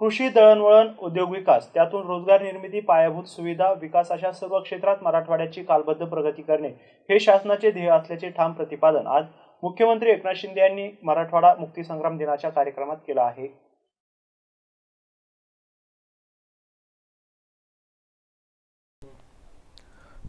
कृषी दळणवळण उद्योग विकास त्यातून रोजगार निर्मिती पायाभूत सुविधा विकास अशा सर्व क्षेत्रात मराठवाड्याची कालबद्ध प्रगती करणे हे शासनाचे ध्येय असल्याचे ठाम प्रतिपादन आज मुख्यमंत्री एकनाथ शिंदे यांनी मराठवाडा मुक्तीसंग्राम दिनाच्या कार्यक्रमात केलं आहे.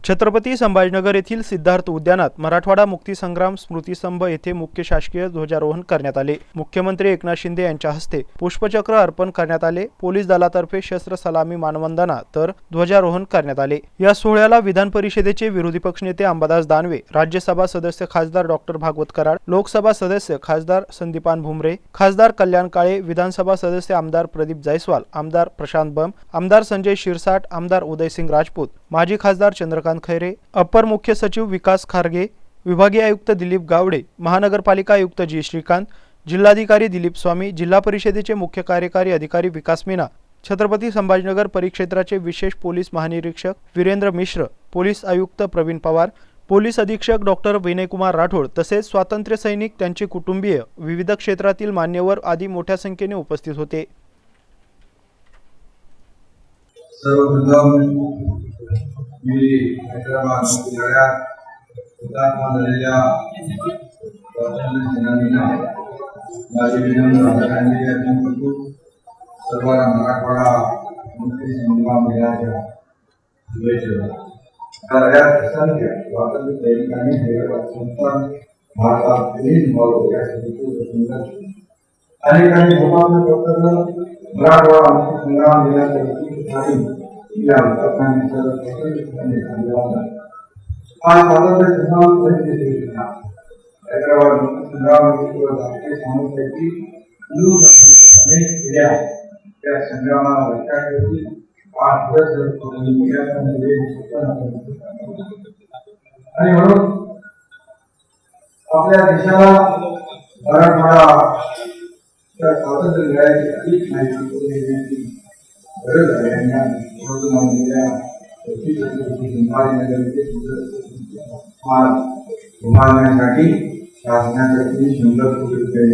छत्रपती संभाजीनगर येथील सिद्धार्थ उद्यानात मराठवाडा मुक्तीसंग्राम स्मृतीस्तंभ येथे मुख्य शासकीय ध्वजारोहण करण्यात आले. मुख्यमंत्री एकनाथ शिंदे यांच्या हस्ते पुष्पचक्र अर्पण करण्यात आले. पोलीस दलातर्फे शस्त्र सलामी मानवंदना तर ध्वजारोहण करण्यात आले. या सोहळ्याला विधान परिषदेचे विरोधी पक्षनेते अंबादास दानवे राज्यसभा सदस्य खासदार डॉक्टर भागवत कराड लोकसभा सदस्य खासदार संदीपान भुमरे खासदार कल्याण काळे विधानसभा सदस्य आमदार प्रदीप जायस्वाल आमदार प्रशांत बम आमदार संजय शिरसाट आमदार उदयसिंग राजपूत माजी खासदार चंद्रकांत खैरे अपर मुख्य सचिव विकास खारगे विभागीय आयुक्त दिलीप गावडे महानगरपालिका आयुक्त जी श्रीकांत जिल्हाधिकारी दिलीप स्वामी जिल्हा परिषदेचे मुख्य कार्यकारी अधिकारी विकास मीना छत्रपती संभाजीनगर परिक्षेत्राचे विशेष पोलीस महानिरीक्षक वीरेंद्र मिश्र पोलीस आयुक्त प्रवीण पवार पोलीस अधीक्षक डॉक्टर विनयकुमार राठोड तसेच स्वातंत्र्य सैनिक त्यांचे कुटुंबीय विविध क्षेत्रातील मान्यवर आदी मोठ्या संख्येने उपस्थित होते. सर्वप्रथम मी हैदराबाद जिल्ह्यात हुतात्मा झालेल्या स्वातंत्र्य सेनानींना माझी विनम्र आदरांजली अर्पण करतो सर्वांना मराठवाडा मुक्ती संग्राम दिनाच्या शुभेच्छा तर यात असंख्य स्वातंत्र्य सैनिकांनी हैदराबाद भारतात विलीन व्हावं यासाठी खूप सुंदर अनेकांनी हुतात्मा पत्र मराठवाडा मुक्ती संग्राम दिनाच्या या हुतात्म्यांनी सर्व स्वतंत्रपणे धन्यवाद त्या संग्रामाला लक्षात पाच आणि म्हणून आपल्या देशाला मराठवाडा स्वातंत्र्य मिळायची अधिक माहिती गरज आहे आणि या निवडणुका उभारण्यासाठी शासनाकडे शंभर कोटी रुपये